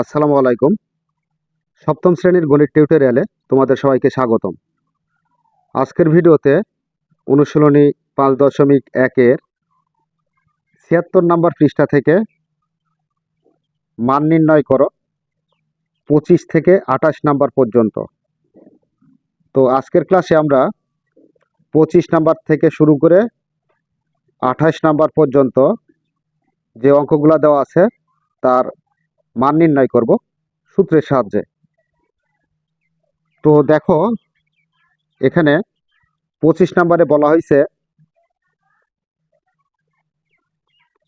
আসসালামু আলাইকুম। সপ্তম শ্রেণির গণিত টিউটোরিয়ালে তোমাদের সবাইকে স্বাগতম। আজকের ভিডিওতে অনুশীলনী পাঁচ দশমিক একের ছিয়াত্তর নম্বর পৃষ্ঠা থেকে মান নির্ণয় করো, পঁচিশ থেকে আঠাশ নাম্বার পর্যন্ত। তো আজকের ক্লাসে আমরা পঁচিশ নাম্বার থেকে শুরু করে আঠাশ নাম্বার পর্যন্ত যে অঙ্কগুলো দেওয়া আছে, তার মান নির্ণয় করব সূত্রের সাহায্যে। তো দেখো, এখানে পঁচিশ নম্বরে বলা হয়েছে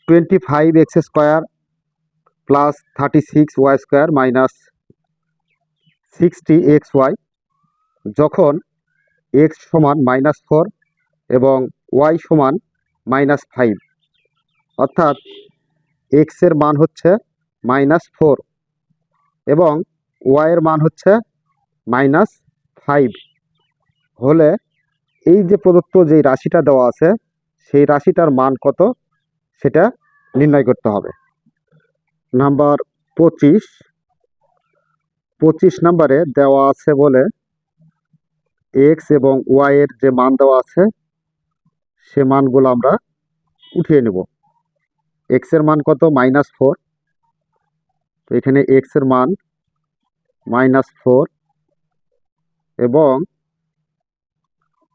twenty five x square plus thirty six y square minus sixty x y যখন এক্স সমান মাইনাস ফোর এবং ওয়াই সমান মাইনাস ফাইভ অর্থাৎ এক্সের মান হচ্ছে মাইনাস ফোর। এবং ওয়াইয়ের মান হচ্ছে মাইনাস ফাইভ। হলে এই যে প্রদত্ত যে রাশিটা দেওয়া আছে, সেই রাশিটার মান কত? সেটা নির্ণয় করতে হবে। নাম্বার পঁচিশ। পঁচিশ নাম্বারে দেওয়া আছে বলে এক্স এবং ওয়াইয়ের যে মান দেওয়া আছে, সে মানগুলো আমরা উঠিয়ে নেব। এক্সের মান কত? Minus four. তো এখানে এক্সের মান মাইনাস ফোর এবং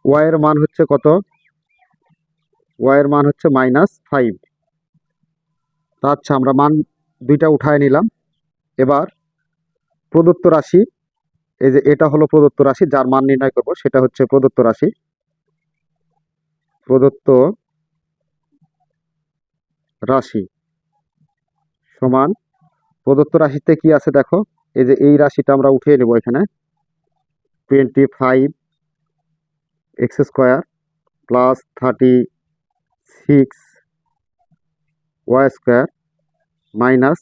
ওয়াই এর মান হচ্ছে কত? ওয়াই এর মান হচ্ছে মাইনাস ফাইভ তা আচ্ছা আমরা মান দুইটা উঠায় নিলাম। এবার প্রদত্ত রাশি, এই যে এটা হলো প্রদত্ত রাশি, যার মান নির্ণয় করব সেটা হচ্ছে প্রদত্ত রাশি। প্রদত্ত রাশি সমান প্রদত্ত রাশিতে কি আছে দেখো? এই যে এই রাশিটা আমরা উঠিয়ে নেব এখানে। Twenty five x square plus thirty six y square minus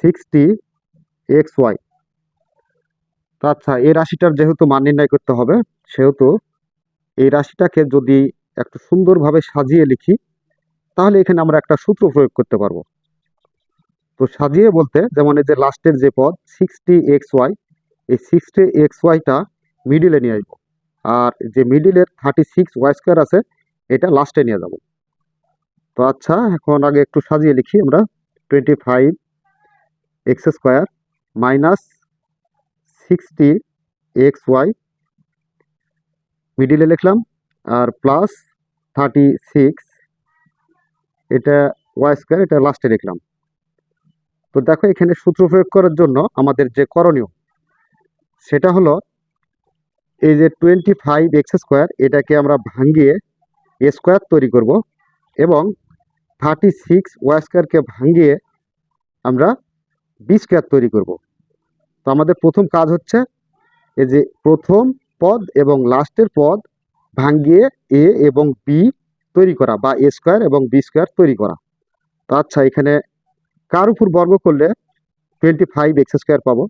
sixty x y আচ্ছা এই রাশিটার যেহেতু মান নির্ণয় করতে হবে, সেহেতু এই রাশিটাকে যদি একটু সুন্দরভাবে সাজিয়ে লিখি, তাহলে এখানে আমরা একটা সূত্র প্রয়োগ করতে পারব। তো সাজিয়ে বলতে যেমন এই যে লাস্টের যে পদ সিক্সটি এক্স ওয়াই এই সিক্সটি এক্স ওয়াইটা মিডিলে নিয়ে আসব। আর যে মিডিলের থার্টি সিক্স ওয়াই স্কোয়ার আছে, এটা লাস্টে নিয়ে যাব। তো আচ্ছা এখন আগে একটু সাজিয়ে লিখি আমরা। Twenty five x square minus sixty x y মিডিলে লিখলাম। আর প্লাস থার্টি সিক্স এটা ওয়াই স্কোয়ার এটা লাস্টে লিখলাম। তো দেখো এখানে সূত্র প্রয়োগ করার জন্য আমাদের যে করণীয়, সেটা হলো এই যে টোয়েন্টি ফাইভ এক্স স্কোয়ার এটাকে আমরা ভাঙিয়ে এ স্কোয়ার তৈরি করব এবং থার্টি সিক্স ওয়াই স্কোয়ারকে ভাঙিয়ে আমরা বি স্কোয়ার তৈরি করব। তো আমাদের প্রথম কাজ হচ্ছে এই যে প্রথম পদ এবং লাস্টের পদ ভাঙিয়ে এ এবং বি তৈরি করা বা এ স্কোয়ার এবং বি স্কোয়ার তৈরি করা। তো আচ্ছা এখানে কার উপর বর্গ করলে টোয়েন্টি ফাইভ এক্স স্কোয়ার পাবো?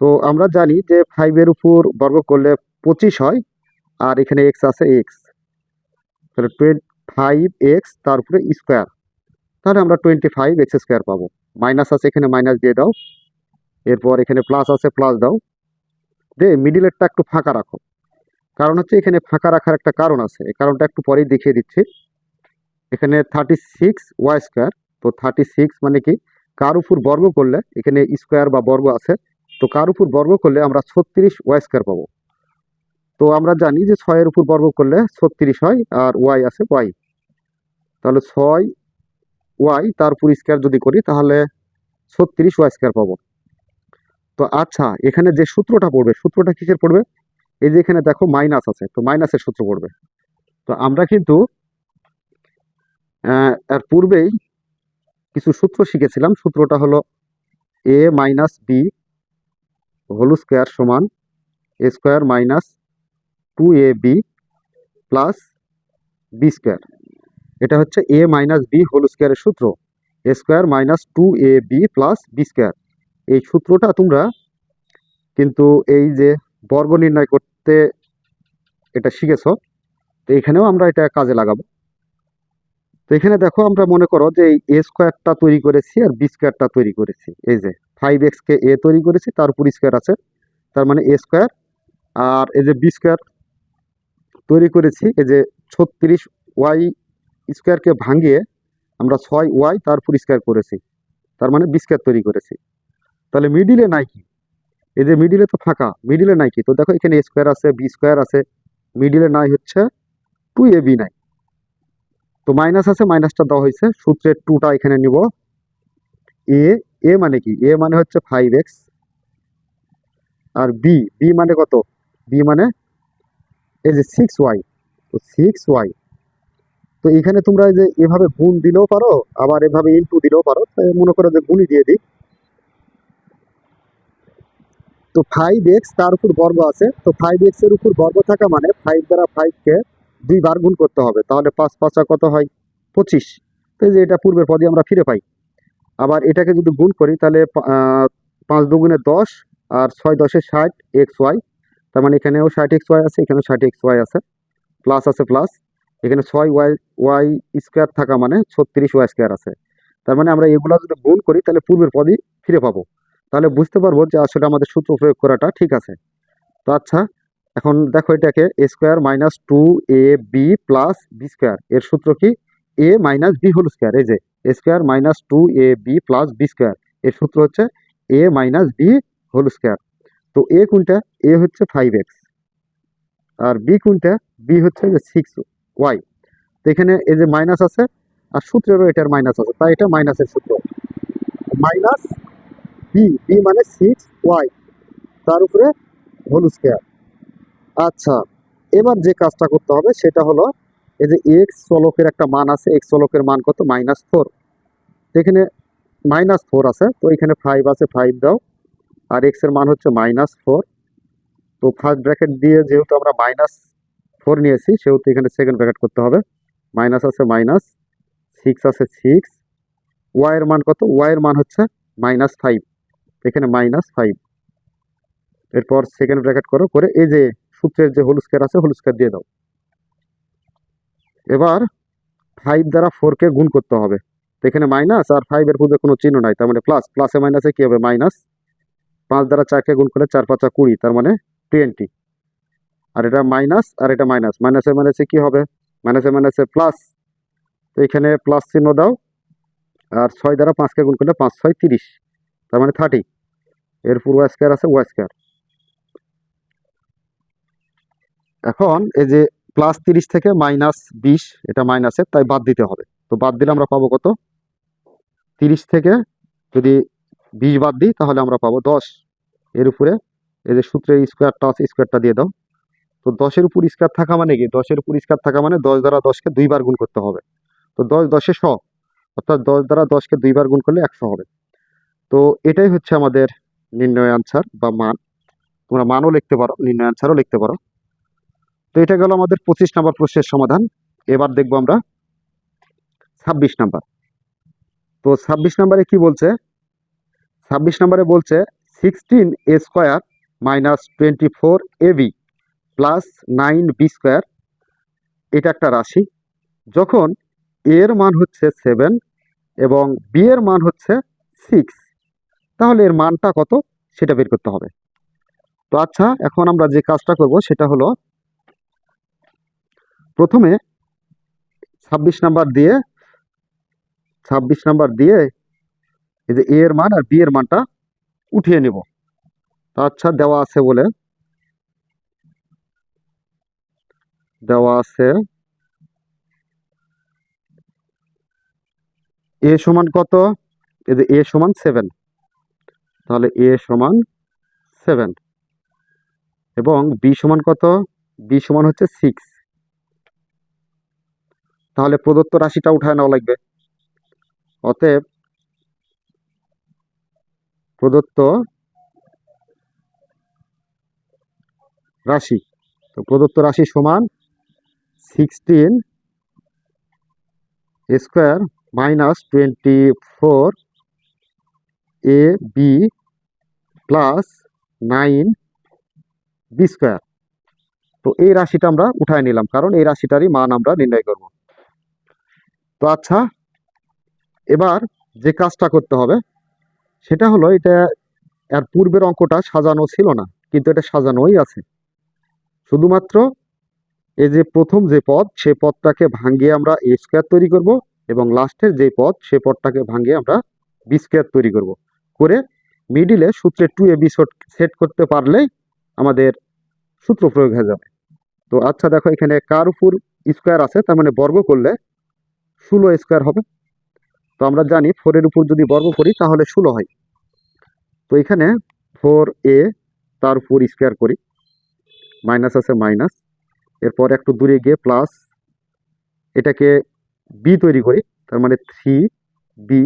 তো আমরা জানি যে ফাইভের উপর বর্গ করলে পঁচিশ হয়, আর এখানে এক্স আছে এক্স তাহলে টোয়েন্টি ফাইভ এক্স তার উপরে স্কোয়ার তাহলে আমরা টোয়েন্টি ফাইভ এক্স স্কোয়ার পাবো। মাইনাস আছে এখানে মাইনাস দিয়ে দাও। এরপর এখানে প্লাস আছে প্লাস দাও। দে মিডিলেরটা একটু ফাঁকা রাখো। কারণ হচ্ছে এখানে ফাঁকা রাখার একটা কারণ আছে। এই কারণটা একটু পরেই দেখিয়ে দিচ্ছি। এখানে থার্টি সিক্স ওয়াই স্কোয়ার তো থার্টি সিক্স মানে কি? কার উপর বর্গ করলে এখানে স্কোয়ার বা বর্গ আছে তো কার উপর বর্গ করলে আমরা ছত্রিশ ওয়াই স্কোয়ার পাবো। তো আমরা জানি যে ছয়ের উপর বর্গ করলে ছত্রিশ হয় আর ওয়াই আছে ওয়াই তাহলে ছয় ওয়াই তার উপর স্কোয়ার যদি করি তাহলে ছত্রিশ ওয়াই স্কোয়ার পাবো। তো আচ্ছা এখানে যে সূত্রটা পড়বে সূত্রটা কিসের পড়বে? এই যে এখানে দেখো মাইনাস আছে তো মাইনাসের সূত্র পড়বে। তো আমরা কিন্তু আহ, এর পূর্বেই কিছু সূত্র শিখেছিলাম। সূত্রটা হলো a minus b whole square সমান a square minus two a b plus b square এটা হচ্ছে এ মাইনাস বি হোল স্কোয়ারের সূত্র। A square minus two a b plus b square এই সূত্রটা তোমরা কিন্তু এই যে বর্গ নির্ণয় করতে এটা শিখেছ, তো এখানেও আমরা এটা কাজে লাগাবো। তো এখানে দেখো আমরা মনে করো যে এ স্কোয়ারটা তৈরি করেছি আর বি স্কোয়ারটা তৈরি করেছি। এই যে ফাইভ এক্সকে এ তৈরি করেছি, তার উপর স্কোয়ার আছে। তার মানে এ স্কোয়ার আর এই যে বি স্কোয়ার তৈরি করেছি, এই যে ছত্রিশ ওয়াই স্কোয়ারকে ভাঙিয়ে আমরা ছয় ওয়াই তার উপর স্কোয়ার করেছি। তার মানে বি স্কোয়ার তৈরি করেছি। তাহলে মিডিলে নাই কি? এই যে মিডিলে তো ফাঁকা মিডিলে নাই কি? তো দেখো এখানে স্কোয়ার আছে বি স্কোয়ার আছে। মিডিলে নাই হচ্ছে টু এ বি নাই। তো মাইনাস আছে মাইনাসটা দেওয়া হয়েছে। সূত্রের টুটা এখানে নিব। এ এ মানে কি? এ মানে হচ্ছে ফাইভ এক্স আর বি বি মানে কত? বি মানে এই যে সিক্স ওয়াই তো সিক্স ওয়াই তো এখানে তোমরা যে এভাবে গুণ দিলেও পারো, আবার এভাবে ইনটু দিলেও পারো। মনে করো যে গুণই দিয়ে দিই। তো ফাইভ এক্স তার উপর বর্গ আছে। তো ফাইভ এক্সের উপর বর্গ থাকা মানে ফাইভ দ্বারা ফাইভকে দুইবার গুণ করতে হবে, তাহলে পাঁচ পাঁচা কত হয়? পঁচিশ। তো যে এটা পূর্বের পদে আমরা ফিরে পাই। আবার এটাকে যদি গুণ করি, তাহলে পাঁচ দুগুণে দশ আর ছয় দশে ষাট এক্স ওয়াই, তার মানে এখানেও ষাট এক্স ওয়াই আছে, এখানেও ষাট এক্স ওয়াই আছে, প্লাস আছে প্লাস। এখানে ছয় ওয়াই ওয়াই স্কোয়ার থাকা মানে ছত্রিশ ওয়াই স্কোয়ার আছে। তার মানে আমরা এগুলো যদি গুণ করি, তাহলে পূর্বের পদই ফিরে পাবো। তাহলে বুঝতে পারব যে আসলে আমাদের সূত্র প্রয়োগ করাটা ঠিক আছে। তো আচ্ছা এখন দেখো এটাকে a square minus two a b plus b square এর সূত্র কি? A minus b whole square এই যে a square minus two a b plus b square এর সূত্র হচ্ছে a minus b whole square তো এ কোনটা? এ হচ্ছে ফাইভ এক্স আর বি কোনটা? বি হচ্ছে যে সিক্স ওয়াই তো এখানে এই যে মাইনাস আছে, আর সূত্রেরও এটার মাইনাস আছে, তাই এটা মাইনাসের সূত্র। মাইনাস বি বি মানে সিক্স ওয়াই তার উপরে হোল স্কোয়ার আচ্ছা এবার যে কাজটা করতে হবে সেটা হলো এই যে এক্স চলকের একটা মান আছে এক্স চলকের মান কত? মাইনাস ফোর এখানে মাইনাস ফোর আছে, তো এখানে ফাইভ আছে ফাইভ দাও। আর এক্সের মান হচ্ছে মাইনাস ফোর তো ফার্স্ট ব্র্যাকেট দিয়ে যেহেতু আমরা মাইনাস ফোর নিয়েছি, সেহেতু এখানে সেকেন্ড ব্র্যাকেট করতে হবে। মাইনাস আছে মাইনাস সিক্স আছে সিক্স ওয়াই এর মান কত? ওয়াই এর মান হচ্ছে মাইনাস ফাইভ এখানে মাইনাস ফাইভ এরপর সেকেন্ড ব্র্যাকেট করো, করে এই যে সূত্রের যে হোল স্কোয়ার আছে হোল স্কোয়ার দিয়ে দাও। এবার ফাইভ দ্বারা ফোরকে গুণ করতে হবে। তো এখানে মাইনাস আর ফাইভের পূর্বে কোনো চিহ্ন নাই, তার মানে প্লাস প্লাসে মাইনাসে কি হবে? মাইনাস পাঁচ দ্বারা চারকে গুণ করলে চার, পাঁচা কুড়ি, তার মানে টোয়েন্টি আর এটা মাইনাস আর এটা মাইনাস মাইনাসে মাইনাসে কি হবে? মাইনাসে মাইনাসে প্লাস তো এখানে প্লাস চিহ্ন দাও। আর ছয় দ্বারা পাঁচকে গুণ করলে পাঁচ, ছয়, তিরিশ। তার মানে থার্টি এর পুরো স্কোয়ার আছে ওয়াই স্কোয়ার এখন এই যে প্লাস তিরিশ থেকে মাইনাস বিশ, এটা মাইনাসের তাই বাদ দিতে হবে। তো বাদ দিলে আমরা পাবো কত? তিরিশ থেকে যদি বিশ বাদ দিই, তাহলে আমরা পাবো দশ। এর উপরে এই যে সূত্রের স্কোয়ারটা আছে স্কোয়ারটা দিয়ে দাও। তো দশের উপর স্কোয়ার থাকা মানে কি? দশের উপর স্কোয়ার থাকা মানে দশ দ্বারা দশকে দুইবার গুণ করতে হবে। তো দশ দশে শ, অর্থাৎ দশ দ্বারা দশকে দুইবার গুণ করলে একশো হবে। তো এটাই হচ্ছে আমাদের নির্ণয় আনসার বা মান। তোমরা মানও লিখতে পারো, নির্ণয় আনসারও লিখতে পারো। তো এটা গেল আমাদের পঁচিশ নাম্বার প্রশ্নের সমাধান। এবার দেখব আমরা ছাব্বিশ নাম্বার। তো ছাব্বিশ নাম্বারে কি বলছে? ছাব্বিশ নাম্বারে বলছে sixteen a square minus twenty four a b plus nine b square. এটা একটা রাশি। যখন এর মান হচ্ছে সেভেন এবং বি এর মান হচ্ছে সিক্স, তাহলে এর মানটা কত? সেটা বের করতে হবে। তো আচ্ছা এখন আমরা যে কাজটা করব সেটা হলো প্রথমে ছাব্বিশ নাম্বার দিয়ে, ছাব্বিশ নাম্বার দিয়ে এই যে এ এর মান আর বি এর মানটা উঠিয়ে নেব। আচ্ছা দেওয়া আছে বলে। দেওয়া আছে। এ সমান কত? এই যে এ সমান সেভেন। তাহলে এ সমান সেভেন। এবং বি সমান কত? বি সমান হচ্ছে সিক্স। তাহলে প্রদত্ত রাশিটা উঠায় নেওয়া লাগবে। অতএব প্রদত্ত রাশি, তো প্রদত্ত রাশি সমান sixteen square minus twenty four a b plus nine b square তো এই রাশিটা আমরা উঠায় নিলাম, কারণ এই রাশিটারই মান আমরা নির্ণয় করব। তো আচ্ছা এবার যে কাজটা করতে হবে, সেটা হলো এটা এর পূর্বের অঙ্কটা সাজানো ছিল না, কিন্তু এটা সাজানোই আছে। শুধুমাত্র এই যে প্রথম যে পদ, সে পদটাকে ভাঙিয়ে আমরা এ স্কোয়ার তৈরি করব এবং লাস্টের যে পদ, সে পদটাকে ভাঙিয়ে আমরা বি স্কোয়ার তৈরি করব। করে মিডিলে সূত্রে টু এ বি সেট করতে পারলেই আমাদের সূত্র প্রয়োগ হয়ে যাবে। তো আচ্ছা দেখো এখানে কার উপর স্কোয়ার আছে, তার মানে বর্গ করলে ষোলো স্কোয়ার হবে। তো আমরা জানি ফোরের উপর যদি বর্গ করি, তাহলে ষোলো হয়। তো এখানে ফোর এ তার উপর স্কোয়ার করি। মাইনাস আছে মাইনাস এরপর একটু দূরে গিয়ে প্লাস এটাকে বি তৈরি করি, তার মানে থ্রি বি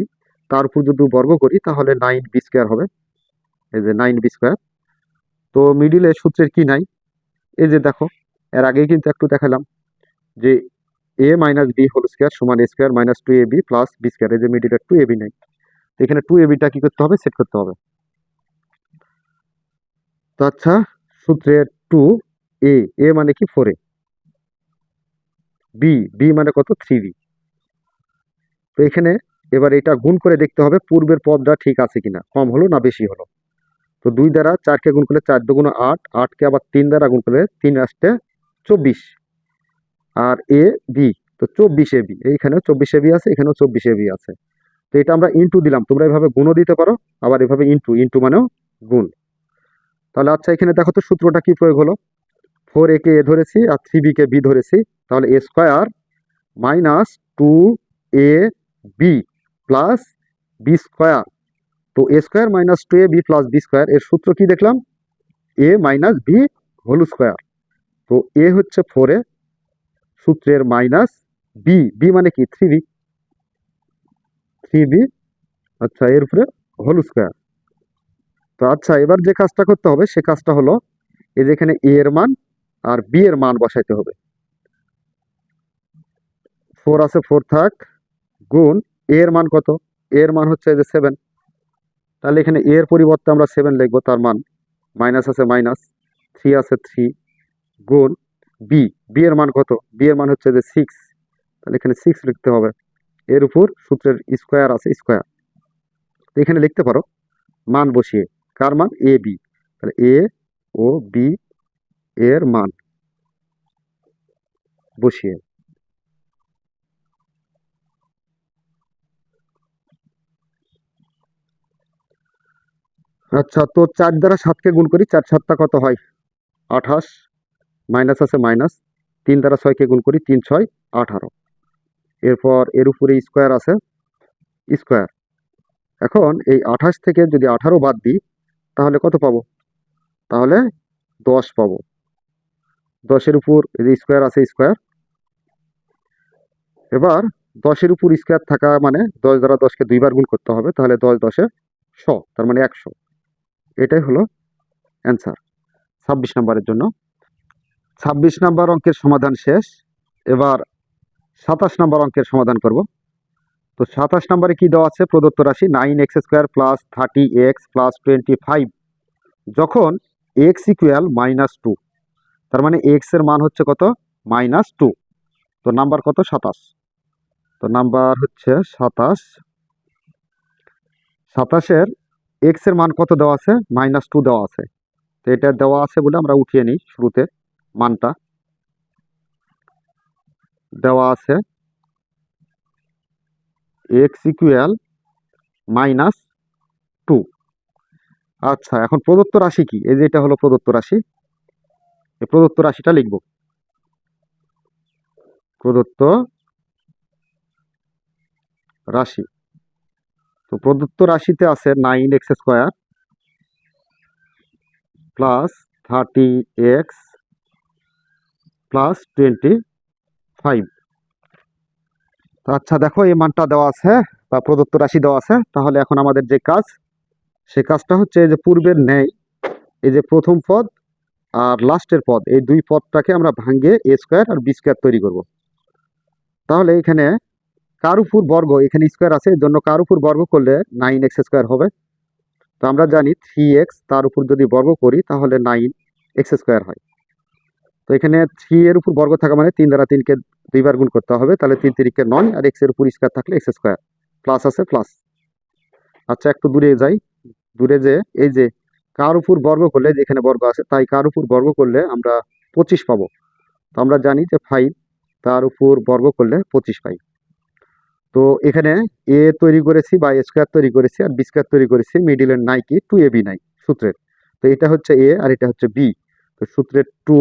তার উপর যদি বর্গ করি, তাহলে নাইন বি স্কোয়ার হবে। এই যে নাইন বি স্কোয়ার তো মিডিলে সূত্রের কি নাই? এই যে দেখো, এর আগেই কিন্তু একটু দেখালাম যে a minus b whole square সমান a square minus two a b plus b square এই যে মিডিলে টু এ বি নাই। তো এখানে টু এ বিটা কি করতে হবে? সেট করতে হবে। তো আচ্ছা সূত্রের টু এ এ মানে কি? ফোর এ বি বি মানে কত? থ্রি বি তো এখানে এবার এটা গুণ করে দেখতে হবে পূর্বের পদটা ঠিক আছে কিনা। কম হলো না বেশি হলো? তো দুই দ্বারা চারকে গুণ করলে চার দুগুণ আট, আটকে আবার তিন দ্বারা গুণ করলে তিন আসতে চব্বিশ। আর এ বি তো চব্বিশ এ বি এইখানেও চব্বিশ এ বি আছে, এখানেও চব্বিশ এ বি আছে। তো এটা আমরা ইন্টু দিলাম, তোমরা এভাবে গুণও দিতে পারো, আবার এভাবে ইন্টু ইন্টু মানেও গুণ। তাহলে আচ্ছা এখানে দেখো তো সূত্রটা কি প্রয়োগ হলো? ফোর এ কে এ ধরেছি আর থ্রি বি কে বি ধরেছি, তাহলে a square minus two a b plus b square তো a square minus two a b plus b square এর সূত্র কি দেখলাম? A minus b whole square তো এ হচ্ছে ফোর এ সূত্রের মাইনাস বি বি মানে কি? থ্রি বি থ্রি বি আচ্ছা এর উপরে হোল স্কোয়ার তো আচ্ছা এবার যে কাজটা করতে হবে, সে কাজটা হলো এই যে এখানে এ এর মান আর বি এর মান বসাইতে হবে। ফোর আছে ফোর থাক, গুণ এ এর মান কত? এ এর মান হচ্ছে যে সেভেন তাহলে এখানে এ এর পরিবর্তে আমরা সেভেন লিখব, তার মান। মাইনাস আছে মাইনাস থ্রি আছে থ্রি গুণ বি বি এর মান কত? বি এর মান হচ্ছে যে সিক্স তাহলে এখানে সিক্স লিখতে হবে। এর উপর সূত্রের স্কোয়ার আছে স্কোয়ার তো এখানে লিখতে পারো, মান বসিয়ে। কার মান? এ বি তাহলে এ ও বি এর মান বসিয়ে। আচ্ছা তো চার দ্বারা সাতকে গুণ করি, চার সাতটা কত হয়? আঠাশ। মাইনাস আছে মাইনাস। তিন দ্বারা ছয়কে গুণ করি, তিন, ছয়, আঠারো। এরপর এর উপরে স্কোয়ার আছে, স্কোয়ার। এখন এই আঠাশ থেকে যদি আঠারো বাদ দিই, তাহলে কত পাবো? তাহলে দশ পাবো। দশের উপর স্কোয়ার আছে, স্কোয়ার। এবার দশের উপর স্কোয়ার থাকা মানে দশ দ্বারা দশকে দুইবার গুণ করতে হবে, তাহলে দশ দশে শ, তার মানে একশো। এটাই হলো অ্যান্সার। ছাব্বিশ নম্বরের জন্য ছাব্বিশ নম্বর অঙ্কের সমাধান শেষ। এবার সাতাশ নম্বর অঙ্কের সমাধান করব। তো সাতাশ নম্বরে কি দেওয়া আছে? প্রদত্ত রাশি nine x square plus thirty x plus twenty five. যখন এক্স ইকুয়াল মাইনাস টু। তার মানে এক্সের মান হচ্ছে কত? Minus two. তো নাম্বার কত? সাতাশ। তো নাম্বার হচ্ছে সাতাশ। সাতাশের এক্সের মান কত দেওয়া আছে? মাইনাস টু দেওয়া আছে। তো এটা দেওয়া আছে বলে আমরা উঠিয়ে নিই শুরুতে। মানটা দেওয়া আছে এক্স ইকুয়াল মাইনাস টু আচ্ছা এখন প্রদত্ত রাশি কি? এই যে এটা হলো প্রদত্ত রাশি। এই প্রদত্ত রাশিটা লিখব। প্রদত্ত রাশি। তো প্রদত্ত রাশিতে আছে nine x square plus thirty x plus twenty five আচ্ছা দেখো, এই মানটা দেওয়া আছে, বা প্রদত্ত রাশি দেওয়া আছে। তাহলে এখন আমাদের যে কাজ, সে কাজটা হচ্ছে এই যে পূর্বের ন্যায়, এই যে প্রথম পদ আর লাস্টের পদ, এই দুই পদটাকে আমরা ভাঙ্গে এ স্কোয়ার আর বি স্কোয়ার তৈরি করব। তাহলে এখানে কার উপর বর্গ, এখানে স্কোয়ার আছে এর জন্য কার উপর বর্গ করলে নাইন এক্স স্কোয়ার হবে। তো আমরা জানি থ্রি এক্স তার উপর যদি বর্গ করি, তাহলে নাইন এক্স স্কোয়ার হয়। তো এখানে থ্রি এর উপর বর্গ থাকা মানে তিন দ্বারা তিনকে দুইবার গুণ করতে হবে, তাহলে তিন তিরিকে নয় আর এক্সের উপর স্কোয়ার থাকলে এক্স স্কোয়ার প্লাস আছে প্লাস আচ্ছা একটু দূরে যাই। দূরে যে এই যে কার উপর বর্গ করলে যেখানে বর্গ আছে, তাই কার উপর বর্গ করলে আমরা পঁচিশ পাবো। তো আমরা জানি যে ফাইভ তার উপর বর্গ করলে পঁচিশ পাই। তো এখানে এ তৈরি করেছি বা স্কোয়ার তৈরি করেছি আর বি স্কোয়ার তৈরি করেছি মিডিলের নাই কি টু এ বি নাই, সূত্রের। তো এটা হচ্ছে এ আর এটা হচ্ছে বি তো সূত্রের টু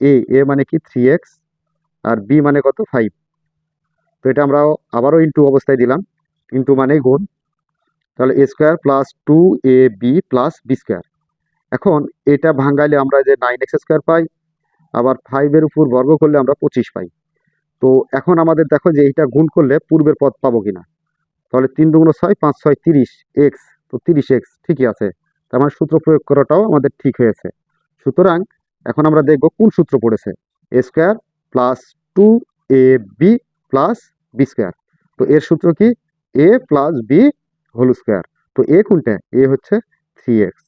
এ এ মানে কি? থ্রি এক্স আর বি মানে কত? ফাইভ তো এটা আমরা আবারও ইন্টু অবস্থায় দিলাম। ইন্টু মানে গুণ। তাহলে a square plus two a b plus b square এখন এটা ভাঙাইলে আমরা যে নাইন এক্স স্কোয়ার পাই, আবার ফাইভের উপর বর্গ করলে আমরা পঁচিশ পাই। তো এখন আমাদের দেখো যে এইটা গুণ করলে পূর্বের পদ পাবো কিনা। তাহলে তিন দুগুণ ছয়, পাঁচ ছয় তিরিশ এক্স তো তিরিশ এক্স ঠিকই আছে। তার মানে সূত্র প্রয়োগ করাটাও আমাদের ঠিক হয়েছে। সুতরাং এখন আমরা দেখব কোন সূত্র পড়েছে। A square plus two a b plus b square তো এর সূত্র কি? A plus b whole square তো এ কোনটা? এ হচ্ছে থ্রি এক্স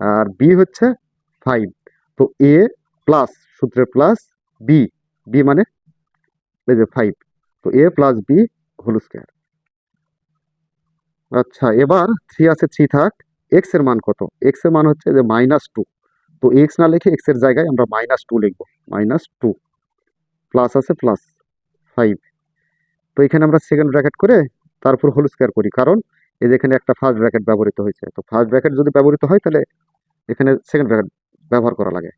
আর বি হচ্ছে ফাইভ তো এ প্লাস সূত্রের প্লাস বি বি মানে এই যে ফাইভ তো a plus b whole square আচ্ছা এবার থ্রি আছে থ্রি থাক। এক্সের মান কত? এক্সের মান হচ্ছে যে মাইনাস টু তো এক্স না লিখে এক্সের জায়গায় আমরা মাইনাস টু লিখব। মাইনাস টু প্লাস আছে প্লাস ফাইভ তো এখানে আমরা সেকেন্ড ব্র্যাকেট করে তারপর হোল স্কোয়ার করি, কারণ এই যে এখানে একটা ফার্স্ট ব্র্যাকেট ব্যবহৃত হয়েছে। তো ফার্স্ট ব্র্যাকেট যদি ব্যবহৃত হয়, তাহলে এখানে সেকেন্ড ব্র্যাকেট ব্যবহার করা লাগে।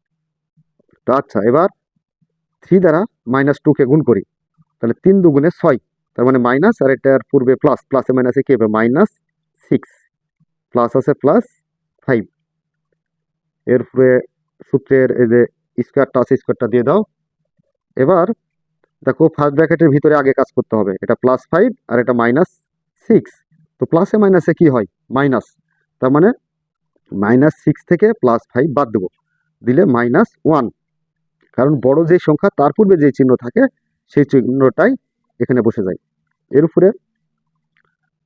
তো আচ্ছা এবার থ্রি দ্বারা মাইনাস টুকে গুণ করি। তাহলে তিন দুগুণে ছয়, তার মানে মাইনাস আর এটার পূর্বে প্লাস প্লাসে মাইনাসে কি হবে? মাইনাস সিক্স প্লাস আছে প্লাস ফাইভ এরপরে সূত্রের এই যে স্কোয়ারটা আছে, স্কোয়ারটা দিয়ে দাও। এবার দেখো ফার্স্ট ব্র্যাকেটের ভিতরে আগে কাজ করতে হবে। এটা প্লাস ফাইভ আর এটা মাইনাস সিক্স তো প্লাসে মাইনাসে কি হয়? মাইনাস তার মানে মাইনাস সিক্স থেকে প্লাস ফাইভ বাদ দেবো। দিলে মাইনাস ওয়ান কারণ বড় যে সংখ্যা, তার পূর্বে যে চিহ্ন থাকে, সেই চিহ্নটাই এখানে বসে যায়। এর উপরে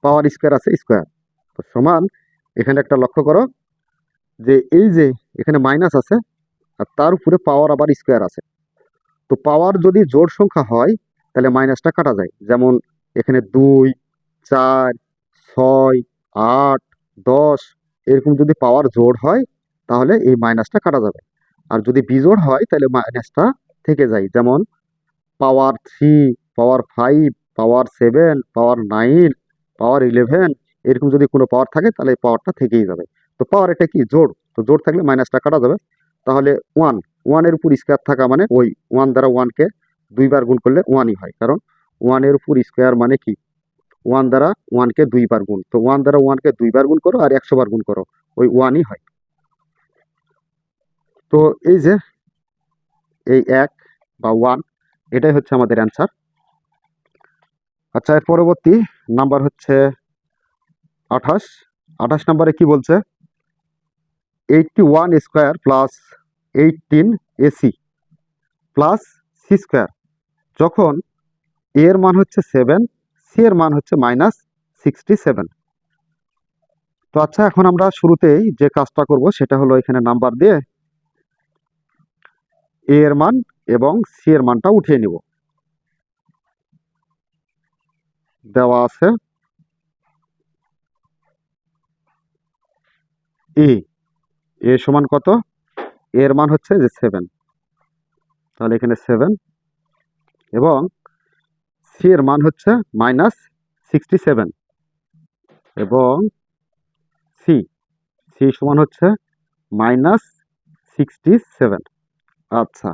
পাওয়ার স্কোয়ার আছে স্কোয়ার তো সমান, এখানে একটা লক্ষ্য করো। যে এই যে এখানে মাইনাস আছে, আর তার উপরে পাওয়ার আবার স্কোয়ার আছে। তো পাওয়ার যদি জোড় সংখ্যা হয়, তাহলে মাইনাসটা কাটা যায়। যেমন এখানে দুই, চার, ছয়, আট, দশ, এরকম যদি পাওয়ার জোড় হয়, তাহলে এই মাইনাসটা কাটা যাবে। আর যদি বিজোড় হয়, তাহলে মাইনাসটা থেকে যায়। যেমন power three power five power seven power nine power eleven এরকম যদি কোনো পাওয়ার থাকে, তাহলে এই পাওয়ারটা থেকেই যাবে। তো পাওয়ার এটা কি? জোর তো জোর থাকলে মাইনাসটা কাটা যাবে। তাহলে ওয়ান ওয়ানের উপর স্কোয়ার থাকা মানে ওই ওয়ান দ্বারা ওয়ানকে দুইবার গুণ করলে ওয়ানই হয়। কারণ ওয়ানের উপর স্কোয়ার মানে কি? ওয়ান দ্বারা ওয়ানকে দুইবার গুণ। তো ওয়ান দ্বারা ওয়ানকে দুইবার গুণ করো আর একশো বার গুণ করো। ওই ওয়ানই হয়। তো এই যে, এই এক বা ওয়ান এটাই হচ্ছে আমাদের অ্যান্সার আচ্ছা এর পরবর্তী নাম্বার হচ্ছে আঠাশ। আঠাশ নাম্বারে কি বলছে? Eighty one square plus eighteen a c plus c square যখন এর মান হচ্ছে সেভেন সি এর মান হচ্ছে মাইনাস সিক্সটি সেভেন তো আচ্ছা এখন আমরা শুরুতেই যে কাজটা করব সেটা হলো এখানে নাম্বার দিয়ে এ এর মান এবং সি এর মানটা উঠিয়ে নিব। দেওয়া আছে এ সমান কত? এর মান হচ্ছে যে সেভেন তাহলে এখানে সেভেন এবং সি এর মান হচ্ছে মাইনাস সিক্সটি সেভেন এবং সি সি সমান হচ্ছে মাইনাস সিক্সটি সেভেন আচ্ছা।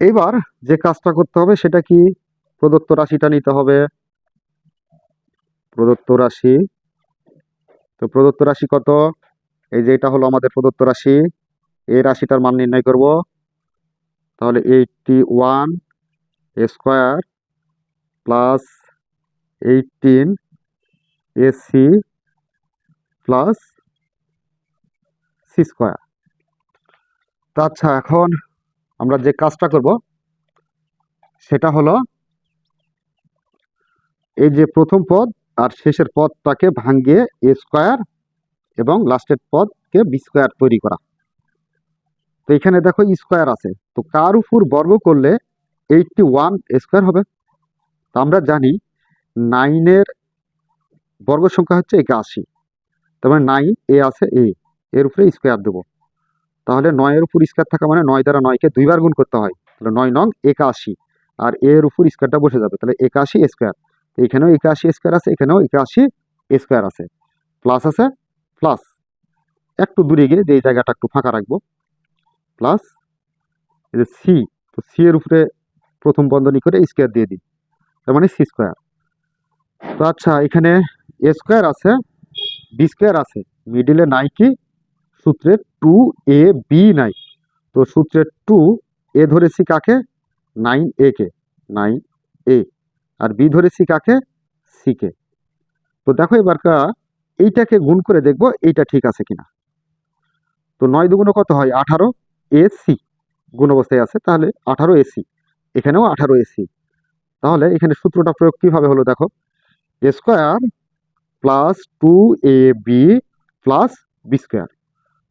এবার যে কাজটা করতে হবে সেটা কি? প্রদত্ত রাশিটা নিতে হবে। প্রদত্ত রাশি। তো প্রদত্ত রাশি কত? এই যে এটা হলো আমাদের প্রদত্ত রাশি, এই রাশিটার মান নির্ণয় করব। তাহলে eighty one square plus eighteen a c plus c square তা আচ্ছা এখন আমরা যে কাজটা করব, সেটা হলো এই যে প্রথম পদ আর শেষের পদটাকে ভাঙ্গিয়ে এ স্কোয়ার এবং লাস্টের পদকে বি স্কোয়ার তৈরি করা। তো এখানে দেখো স্কোয়ার আছে। তো কার উপর বর্গ করলে এইটটি ওয়ান স্কোয়ার হবে? তো আমরা জানি নাইনের বর্গ সংখ্যা হচ্ছে একাশি। তার মানে নাইন এ আছে এ এর উপরে স্কোয়ার দেবো। তাহলে নয়ের উপর স্কোয়ার থাকা মানে নয় দ্বারা নয়কে দুইবার গুণ করতে হয়। তাহলে নয় নং একাশি। আর এর উপর স্কোয়ারটা বসে যাবে। তাহলে একাশি স্কোয়ার এখানেও একাশি স্কোয়ার আছে, এখানেও একাশি স্কোয়ার আছে। প্লাস আছে প্লাস একটু দূরে গিয়ে যে জায়গাটা একটু ফাঁকা রাখব। প্লাস এই যে সি তো সি এর উপরে প্রথম বন্ধনী করে স্কোয়ার দিয়ে দিই। তার মানে সি স্কোয়ার তো আচ্ছা এখানে এ স্কোয়ার আছে বি স্কোয়ার আছে। মিডিলে নাই কি? সূত্রের টু এ বি নাই। তো সূত্রের টু এ ধরেছি কাকে? নাইন এ কে। নাইন এ আর বি ধরেছি কাকে? সি কে। তো দেখো এবার কা এইটাকে গুণ করে দেখব এইটা ঠিক আছে কিনা। তো নয় দুগুণ কত হয়? আঠারো এ সি গুণ অবস্থায় আছে, তাহলে আঠারো এসি এখানেও আঠারো এসি তাহলে এখানে সূত্রটা প্রয়োগ কীভাবে হলো দেখো? A square plus two a b plus b square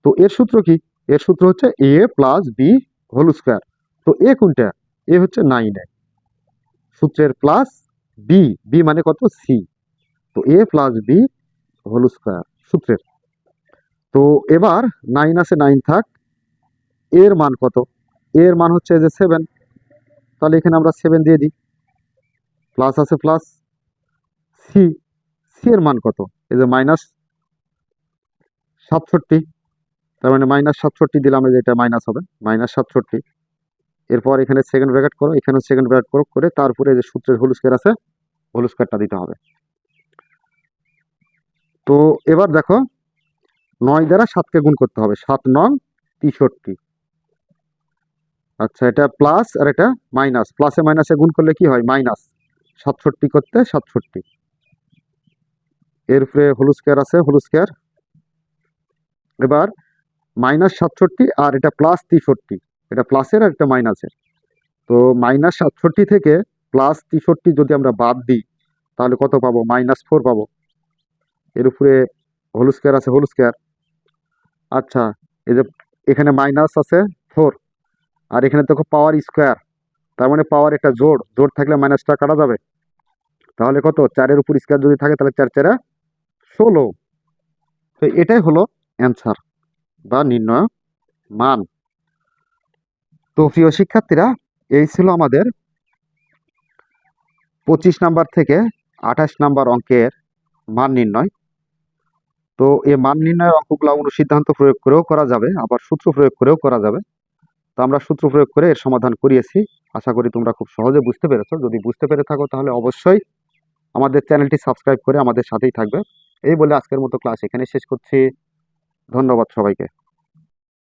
তো এর সূত্র কি? এর সূত্র হচ্ছে a plus b whole square তো এ কোনটা? এ হচ্ছে নাইনে সূত্রের প্লাস বি বি মানে কত? সি তো a plus b whole square সূত্রের। তো এবার নাইন আছে নাইন থাক, এর মান কত? এর মান হচ্ছে যে সেভেন তাহলে এখানে আমরা সেভেন দিয়ে দিই। প্লাস আছে প্লাস সি সি এর মান কত? এই যে মাইনাস সাতষট্টি। তার মানে মাইনাস সাতষট্টি দিলাম যে এটা মাইনাস হবে। মাইনাস সাতষট্টি। এরপর এখানে সেকেন্ড ব্র্যাকেট করো এখানে সেকেন্ড ব্র্যাকেট করো, করে তারপরে যে সূত্রের হোল স্কোয়ার আছে হোল স্কোয়ারটা দিতে হবে। তো এবার দেখো নয় দ্বারা সাতকে গুণ করতে হবে। সাত নং তেষট্টি। আচ্ছা এটা প্লাস আর এটা মাইনাস প্লাসে মাইনাসে গুণ করলে কি হয়? মাইনাস সাতষট্টি করতে সাতষট্টি। এর উপরে হোল স্কোয়ার আছে হোল স্কোয়ার এবার মাইনাস সাতষট্টি আর এটা প্লাস তেষট্টি। এটা প্লাসের আর এটা মাইনাসের তো মাইনাস সাতষট্টি থেকে প্লাস তেষট্টি যদি আমরা বাদ দিই, তাহলে কত পাবো? মাইনাস ফোর পাবো। এর উপরে হোল স্কোয়ার আছে হোল স্কোয়ার আচ্ছা এই যে এখানে মাইনাস আছে ফোর আর এখানে দেখো পাওয়ার স্কোয়ার তার মানে পাওয়ার একটা জোড়। জোড় থাকলে মাইনাসটা কাটা যাবে। তাহলে কত? চারের উপর স্কোয়ার যদি থাকে, তাহলে চার চারে ষোলো। তো এটাই হলো অ্যান্সার বা নির্ণয় মান। তো প্রিয় শিক্ষার্থীরা, এই ছিল আমাদের পঁচিশ নাম্বার থেকে আঠাশ নাম্বার অঙ্কের মান নির্ণয়। তো এ মান নির্ণয়ের অঙ্কগুলো অনুসিদ্ধান্ত প্রয়োগ করেও করা যাবে, আবার সূত্র প্রয়োগ করেও করা যাবে। তো আমরা সূত্র প্রয়োগ করে এর সমাধান করিয়েছি। আশা করি তোমরা খুব সহজে বুঝতে পেরেছ। যদি বুঝতে পেরে থাকো তাহলে অবশ্যই আমাদের চ্যানেলটি সাবস্ক্রাইব করে আমাদের সাথেই থাকবে। এই বলে আজকের মতো ক্লাস এখানে শেষ করছি। ধন্যবাদ সবাইকে।